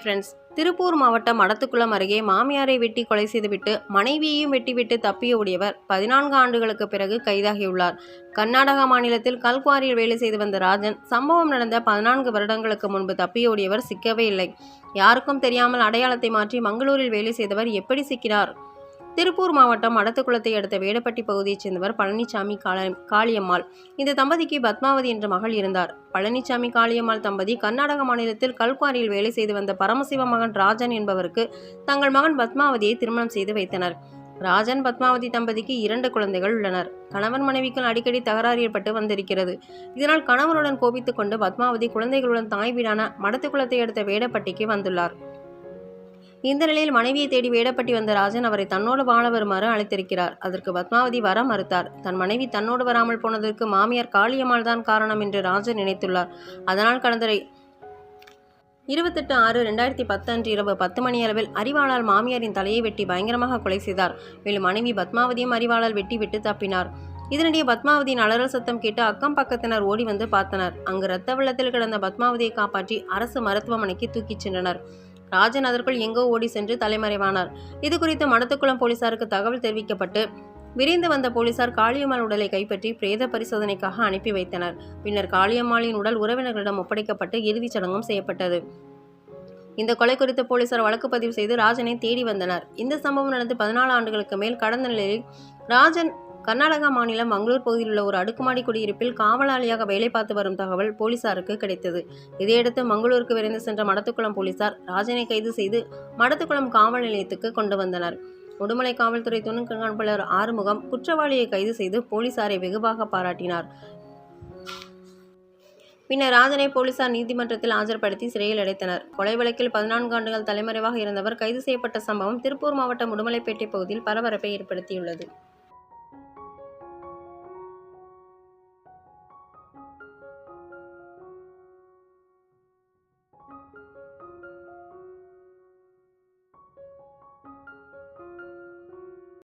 Friends Tiruppur மாவட்டம் மடத்துக்குளம் அருகே மாமியாரை வெட்டி கொலை செய்துவிட்டு மனைவியையும் வெட்டிவிட்டு தப்பிய உடையவர் பதினான்கு ஆண்டுகளுக்கு பிறகு கைதாகியுள்ளார். கர்நாடகா மாநிலத்தில் கல்குவாரியில் வேலை செய்து வந்த ராஜன் சம்பவம் நடந்த பதினான்கு வருடங்களுக்கு முன்பு தப்பியோடியவர் சிக்கவே இல்லை. யாருக்கும் தெரியாமல் அடையாளத்தை மாற்றி மங்களூரில் வேலை செய்தவர் எப்படி சிக்கினார்? திருப்பூர் மாவட்டம் அடத்துக்குளத்தை அடுத்த வேடப்பட்டி பகுதியைச் சேர்ந்தவர் பழனிசாமி காளியம்மாள். இந்த தம்பதிக்கு பத்மாவதி என்ற மகள் இருந்தார். பழனிசாமி காளியம்மாள் தம்பதி கர்நாடக மாநிலத்தில் கல்குவாரியில் வேலை செய்து வந்த பரமசிவ மகன் ராஜன் என்பவருக்கு தங்கள் மகன் பத்மாவதியை திருமணம் செய்து வைத்தனர். ராஜன் பத்மாவதி தம்பதிக்கு இரண்டு குழந்தைகள் உள்ளனர். கணவன் மனைவிக்குள் அடிக்கடி தகராறு ஏற்பட்டு வந்திருக்கிறது. இதனால் கணவனுடன் கோபித்துக் கொண்டு பத்மாவதி குழந்தைகளுடன் தாய் வீடான மடத்துக்குளத்தை அடுத்த வேடப்பட்டிக்கு வந்துள்ளார். இந்த நிலையில் மனைவியை தேடி வேடப்பட்டி வந்த ராஜன் அவரை தன்னோடு வாழ வருமாறு அழைத்திருக்கிறார். அதற்கு பத்மாவதி வர மறுத்தார். தன் மனைவி தன்னோடு வராமல் போனதற்கு மாமியார் காளியம்மாள் தான் காரணம் என்று ராஜன் நினைத்துள்ளார். அதனால் கடந்த இருபத்தெட்டு ஆறு ரெண்டாயிரத்தி பத்து அன்று இரவு பத்து மணி அளவில் அறிவாளால் மாமியாரின் தலையை வெட்டி பயங்கரமாக கொலை செய்தார். மேலும் மனைவி பத்மாவதியும் அறிவாளால் வெட்டி விட்டு தப்பினார். இதனிடையே பத்மாவதியின் அலறல் சத்தம் கேட்டு அக்கம் பக்கத்தினர் ஓடி வந்து பார்த்தனர். அங்கு இரத்த வெள்ளத்தில் கிடந்த பத்மாவதியை காப்பாற்றி அரசு மருத்துவமனைக்கு தூக்கிச் சென்றனர். ராஜன் அதற்குள் எங்கோ ஓடி சென்று தலைமறைவானார். இது குறித்து மடத்துக்குளம் போலீசாருக்கு தகவல் தெரிவிக்கப்பட்டு விரைந்து வந்த போலீசார் காளியம்மாள் உடலை கைப்பற்றி பிரேத பரிசோதனைக்காக அனுப்பி வைத்தனர். பின்னர் காளியம்மாளின் உடல் உறவினர்களிடம் ஒப்படைக்கப்பட்டு இறுதிச் சடங்கும் செய்யப்பட்டது. இந்த கொலை குறித்து போலீசார் வழக்கு பதிவு செய்து ராஜனை தேடி வந்தனர். இந்த சம்பவம் நடந்து பதினாலு ஆண்டுகளுக்கு மேல் கடந்த நிலையில் ராஜன் கர்நாடகா மாநிலம் மங்களூர் பகுதியில் உள்ள ஒரு அடுக்குமாடி குடியிருப்பில் காவலாளியாக வேலை பார்த்து வரும் தகவல் போலீசாருக்கு கிடைத்தது. இதையடுத்து மங்களூருக்கு விரைந்து சென்ற மடத்துக்குளம் போலீசார் ராஜனை கைது செய்து மடத்துக்குளம் காவல் நிலையத்துக்கு கொண்டு வந்தனர். உடுமலை காவல்துறை துணை கண்காணிப்பாளர் ஆறுமுகம் குற்றவாளியை கைது செய்து போலீசாரை வெகுவாக பாராட்டினார். பின்னர் ராஜனை போலீசார் நீதிமன்றத்தில் ஆஜர்படுத்தி சிறையில் அடைத்தனர். கொலை வழக்கில் பதினான்கு ஆண்டுகள் தலைமறைவாக இருந்தவர் கைது செய்யப்பட்ட சம்பவம் திருப்பூர் மாவட்டம் உடுமலைப்பேட்டை பகுதியில் பரபரப்பை ஏற்படுத்தியுள்ளது.